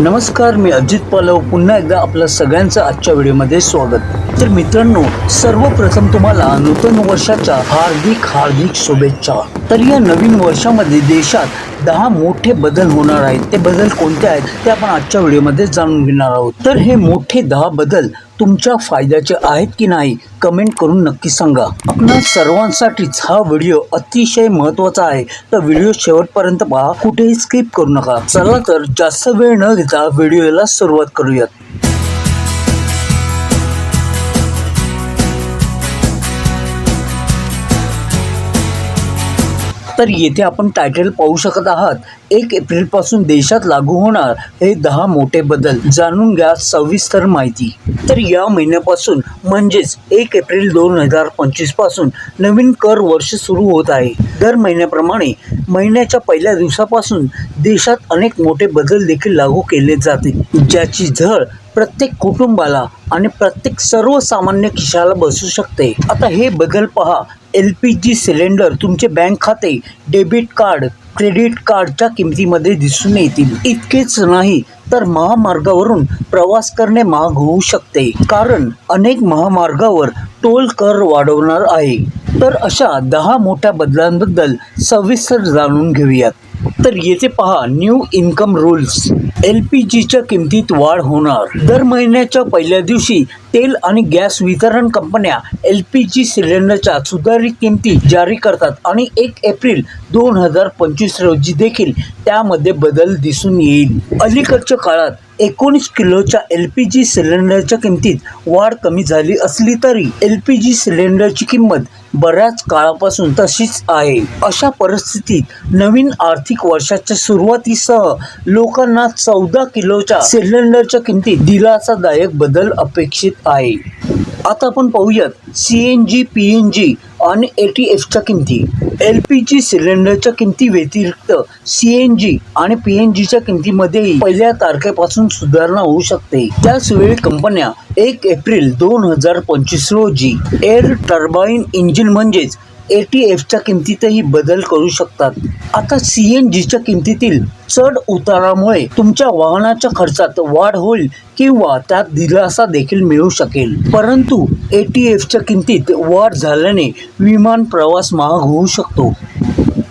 नमस्कार मी अजित पालव. पुन्हा एकदा आपल्या सगळ्यांचं आजच्या व्हिडिओमध्ये स्वागत. तर मित्रांनो सर्वप्रथम तुम्हाला नूतन वर्षाच्या हार्दिक हार्दिक शुभेच्छा. तर या नवीन वर्षामध्ये देशात दहा मोठे बदल होणार आहेत. ते बदल कोणते आहेत ते आपण आजच्या व्हिडिओमध्ये जाणून घेणार आहोत. तर हे मोठे दहा बदल तुमच्या फायद्याचे आहेत की नाही कमेंट करून नक्की सांगा. आपणा सर्वांसाठीच हा व्हिडिओ अतिशय महत्त्वाचा आहे. तर व्हिडिओ शेवटपर्यंत पहा कुठेही स्किप करू नका. चला तर जास्त वेळ न घेता व्हिडिओला सुरुवात करूयात. तर येथे आपण टायटल पाहू शकत आहात. एक एप्रिलपासून देशात लागू होणार हे दहा मोठे बदल. जाणून घ्या सविस्तर माहिती. तर या महिन्यापासून म्हणजेच एक एप्रिल दोन हजार पंचवीसपासून नवीन कर वर्ष सुरू होत आहे. दर महिन्याप्रमाणे महिन्याच्या पहिल्या दिवसापासून देशात अनेक मोठे बदल देखील लागू केले जातील ज्याची झळ प्रत्येक कुटुंबाला आणि प्रत्येक सर्वसामान्य खिशाला बसू शकते. आता हे बदल पहा एल पी जी सिलेंडर तुमचे बँक खाते डेबिट कार्ड क्रेडिट कार्डच्या किमतीमध्ये दिसून येतील. इतकेच नाही तर महामार्गावरून प्रवास करणे महाग होऊ शकते. कारण अनेक महामार्गावर टोल कर वाढवणार आहे. तर अशा दहा मोठ्या बदलांबद्दल सविस्तर जाणून घेऊयात. तर येथे पहा new income rules L P जीच्या किमतीत वाढ होणार. दर महिन्याच्या पहिल्या दिवशी तेल आणि गॅस वितरण कंपन्या एल पी जी सिलेंडरच्या सुधारित किमती जारी करतात आणि एक एप्रिल दोन हजार पंचवीस रोजी देखील त्यामध्ये बदल दिसून येईल. अलीकडच्या काळात एकोणीस किलोच्या एल पी जी सिलेंडरच्या किमतीत वाढ कमी झाली असली तरी एल पी जी सिलेंडरची किंमत बऱ्याच काळापासून तशीच आहे. अशा परिस्थितीत नवीन आर्थिक वर्षाच्या सुरुवातीसह लोकांना चौदा किलोच्या सिलेंडरच्या किमतीत दिलासादायक बदल अपेक्षित आहे. आता आपण पाहूयात C N G P N G आणि ए टी एफच्या किमती. एल पी जी सिलेंडरच्या किमती व्यतिरिक्त सी एन जी आणि पी एन जीच्या किमतीमध्येही पहिल्या तारखेपासून सुधारणा होऊ शकते. त्याचवेळी कंपन्या एक एप्रिल दोन हजार पंचवीस रोजी एअर टर्बाईन इंजिन म्हणजेच ए टी एफच्या किमतीतही बदल करू शकतात. आता सी एन जीच्या किमतीतील चढ उतारामुळे तुमच्या वाहनाच्या खर्चात वाढ होईल किंवा त्यात दिलासा देखील मिळू शकेल. परंतु ए टी एफच्या किमतीत वाढ झाल्याने विमान प्रवास महाग होऊ शकतो.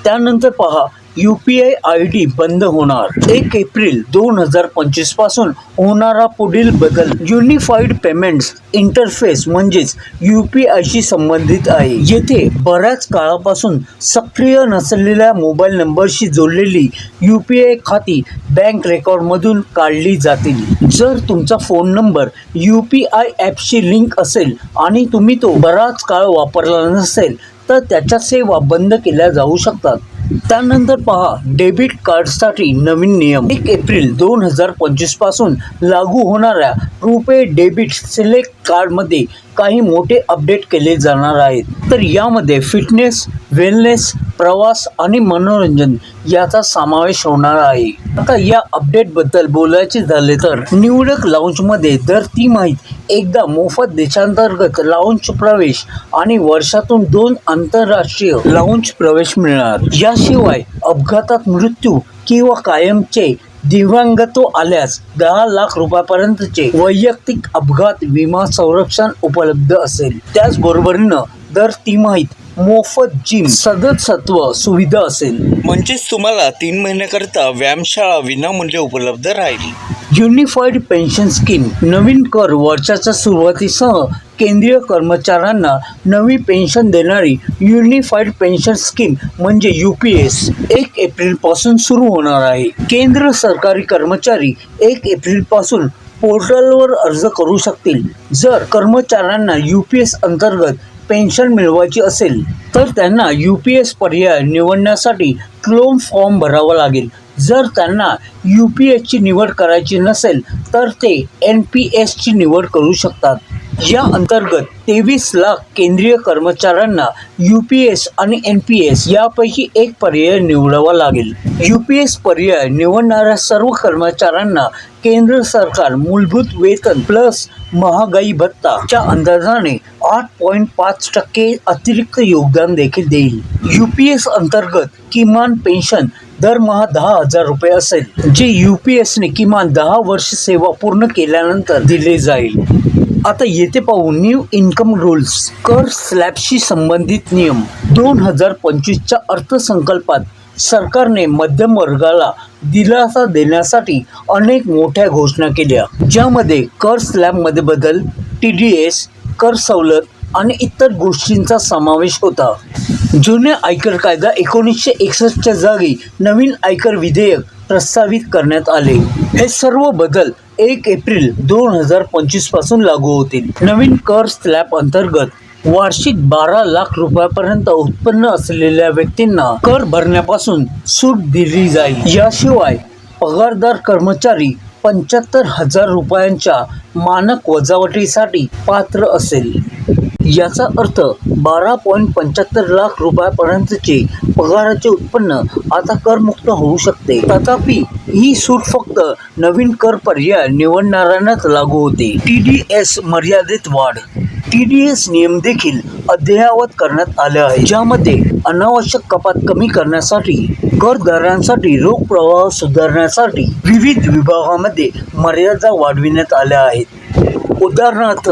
त्यानंतर पहा U P I I D बंद होणार. एक एप्रिल दोन हजार पंचवीसपासून होणारा पुढील बदल युनिफाईड पेमेंट्स इंटरफेस म्हणजेच यू पी आयशी संबंधित आहे. येथे बऱ्याच काळापासून सक्रिय नसलेल्या मोबाईल नंबरशी जोडलेली यू पी आय खाती बँक रेकॉर्डमधून काढली जातील. जर तुमचा phone number U P I ॲपशी लिंक असेल आणि तुम्ही तो बराच काळ वापरला नसेल तर त्याच्या सेवा बंद केल्या जाऊ शकतात. त्यानंतर पहा डेबिट कार्डसाठी नवीन नियम. एक एप्रिल दोन हजार पंचवीसपासून लागू होणाऱ्या रुपे डेबिट सिलेक्ट कार्डमध्ये काही मोठे अपडेट केले जाणार आहेत. तर यामध्ये फिटनेस वेलनेस प्रवास आणि मनोरंजन याचा समावेश होणार आहे. आता या अपडेटबद्दल बोलायचे झाले तर निवडक लाऊंजमध्ये दर ती माहीत एकदा मोफत देशांतर्गत लाऊंज प्रवेश आणि वर्षातून दोन आंतरराष्ट्रीय लाऊंज प्रवेश मिळणार. याशिवाय अपघातात मृत्यू किंवा कायमचे दिव्यांगत्व आल्यास दहा लाख रुपयापर्यंतचे वैयक्तिक अपघात विमा संरक्षण उपलब्ध असेल. त्याचबरोबरीनं दर तिमाहीत मोफत जिम सदस्यत्व सुविधा असेल. म्हणजेच तुम्हाला तीन महिन्याकरिता व्यायामशाळा विनामूल्य उपलब्ध राहील. युनिफाईड पेन्शन स्कीम नवीन कर वर्षाच्या सुरुवातीसह केंद्रीय कर्मचाऱ्यांना नवी पेन्शन देणारी युनिफाईड पेन्शन स्कीम म्हणजे यू पी एस एक एप्रिलपासून सुरू होणार आहे. केंद्र सरकारी कर्मचारी एक एप्रिलपासून पोर्टलवर अर्ज करू शकतील. जर कर्मचाऱ्यांना यू पी एस अंतर्गत पेन्शन मिळवायची असेल तर त्यांना यू पी एस पर्याय निवडण्यासाठी क्लोम फॉर्म भरावा लागेल. जर त्यांना यू पी एसची निवड करायची नसेल तर ते एन पी एसची निवड करू शकतात. या अंतर्गत तेवीस लाख केंद्रीय कर्मचाऱ्यांना यू पी एस आणि एन पी एस यापैकी एक पर्याय निवडावा लागेल. यू पी एस पर्याय निवडणाऱ्या सर्व कर्मचाऱ्यांना केंद्र सरकार मूलभूत वेतन प्लस महागाई भत्ताच्या अंदाजाने आठ पॉईंट पाच टक्के अतिरिक्त योगदान देखील देईल. यू पी एस अंतर्गत किमान पेन्शन दरमहा दहा हजार रुपये असेल जे यू पी एसने किमान दहा वर्ष सेवा पूर्ण केल्यानंतर दिले जाईल. आता येथे पाहू न्यू इन्कम रूल्स कर स्लॅबशी संबंधित नियम दोन हजार पंचवीसच्या अर्थसंकल्पात सरकारने मध्यम वर्गाला दिलासा देण्यासाठी अनेक मोठ्या घोषणा केल्या ज्यामध्ये कर स्लॅबमध्ये बदल टी डी एस कर सवलत आणि इतर गोष्टींचा समावेश होता. जुन्या आयकर कायदा एकोणीसशे एकसष्टच्या जागी नवीन आयकर विधेयक प्रस्तावित करण्यात आले. हे सर्व बदल एक एप्रिल दोन हजार पंचवीसपासून लागू होतील. नवीन कर स्लॅब अंतर्गत वार्षिक बारा लाख रुपयापर्यंत उत्पन्न असलेल्या व्यक्तींना कर भरण्यापासून सूट दिली जाईल. याशिवाय पगारदार कर्मचारी पंच्याहत्तर हजार रुपयांच्या मानक वजावटीसाठी पात्र असेल. याचा अर्थ बारा पॉईंट पंच्याहत्तर लाख रुपयापर्यंतचे पगाराचे उत्पन्न आता करमुक्त होऊ शकते. तथापि ही सूट फक्त नवीन कर पर्याय निवडणाऱ्यांनाच लागू होते. टी डी एस मर्यादित वाढ टी डी एस नियम देखील अद्ययावत करण्यात आले आहे. ज्यामध्ये अनावश्यक कपात कमी करण्यासाठी करदारांसाठी रोख प्रवाह सुधारण्यासाठी विविध विभागामध्ये मर्यादा वाढविण्यात आल्या आहेत. उदाहरणार्थ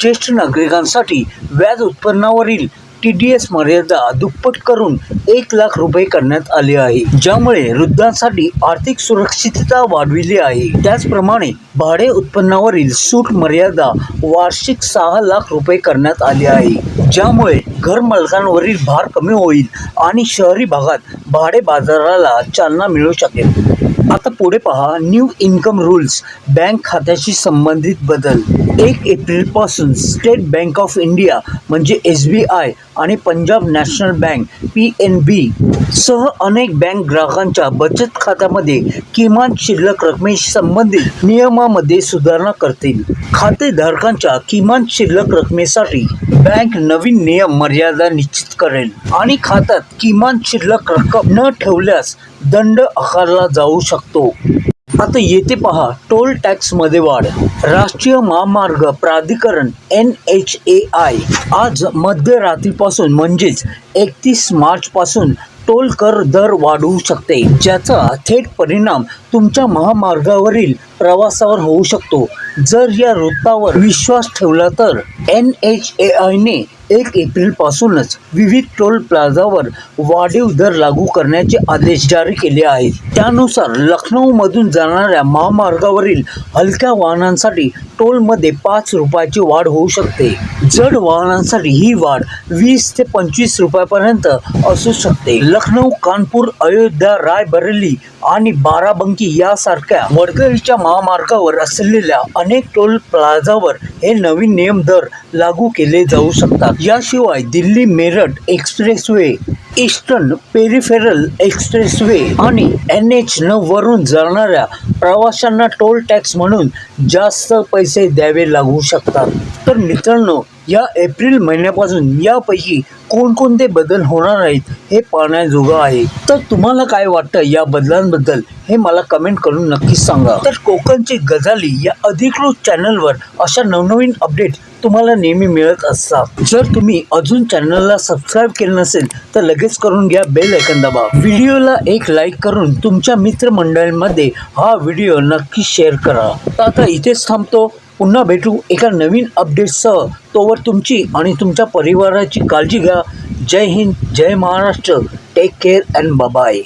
ज्येष्ठ नागरिकांसाठी व्याज उत्पन्नावरील टी डी एस मर्यादा दुप्पट करून एक लाख रुपये करण्यात आले आहे ज्यामुळे वृद्धांसाठी आर्थिक सुरक्षितता वाढविली आहे. त्याचप्रमाणे भाडे उत्पन्नावरील सूट मर्यादा वार्षिक सहा लाख रुपये करण्यात आली आहे ज्यामुळे घर मालकांवरील भार कमी होईल आणि शहरी भागात भाडे बाजाराला चालना मिळू शकेल. आता पुढे पहा न्यू इन्कम रूल्स बँक खात्याशी संबंधित बदल. एक एप्रिलपासून स्टेट बँक ऑफ इंडिया म्हणजे एस बी आय आणि Punjab National Bank P N B सह अनेक बँक ग्राहकांच्या बचत खात्यामध्ये किमान शिल्लक रकमेशी संबंधित नियमामध्ये सुधारणा करतील. खातेधारकांच्या किमान शिल्लक रकमेसाठी बँक नवीन नियम मर्यादा निश्चित करेल आणि खात्यात किमान शिल्लक रक्कम न ठेवल्यास दंड आकारला जाऊ शकतो. आता येथे पहा टोल टॅक्समध्ये वाढ. राष्ट्रीय महामार्ग प्राधिकरण एन एच ए आय आज मध्यरात्रीपासून म्हणजेच एकतीस मार्चपासून टोल कर दर वाढवू शकते ज्याचा थेट परिणाम तुमच्या महामार्गावरील प्रवासावर होऊ शकतो. जर या वृत्तावर विश्वास ठेवला तर एन एच ए आयने एक एप्रिलपासूनच विविध टोल प्लाझावर वाढीव दर लागू करण्याचे आदेश जारी केले आहेत. त्यानुसार लखनौमधून जाणाऱ्या महामार्गावरील हलक्या वाहनांसाठी टोलमध्ये पाच रुपयाची वाढ होऊ शकते. जड वाहनांसाठी ही वाढ वीस ते पंचवीस रुपयापर्यंत असू शकते. लखनौ कानपूर अयोध्या रायबरेली आणि बाराबंकी यासारख्या वडगईच्या महामार्गावर असलेल्या अनेक टोल प्लाझावर हे नवीन नियम दर लागू केले जाऊ शकतात. याशिवाय Delhi Meerut expressway eastern peripheral expressway आणि एन एच न वरून जाणाऱ्या प्रवाशांना टोल टॅक्स म्हणून जास्त पैसे द्यावे लागू शकतात. तर मित्रांनो या एप्रिल महिन्यापासून यापैकी कोणकोणते बदल होणार आहेत हे पाहण्याजोगं आहे. तर तुम्हाला काय वाटतं या बदलांबद्दल हे मला कमेंट करून नक्कीच सांगा. तर कोकणची गजाली या अधिकृत चॅनलवर अशा नवनवीन अपडेट तुम्हाला नेहमी मिळत असतात. जर तुम्ही अजून चॅनलला सबस्क्राईब केलं नसेल तर लगेच करून घ्या बेल ऐकन दाबा. व्हिडिओला एक लाईक करून तुमच्या मित्रमंडळींमध्ये हा व्हिडिओ नक्की शेअर करा. तर आता इथेच थांबतो. पुन्हा भेटू एका नवीन अपडेटसह तोवर तुमची आणि तुमच्या परिवाराची काळजी घ्या. जय हिंद जय Maharashtra. Take care and bye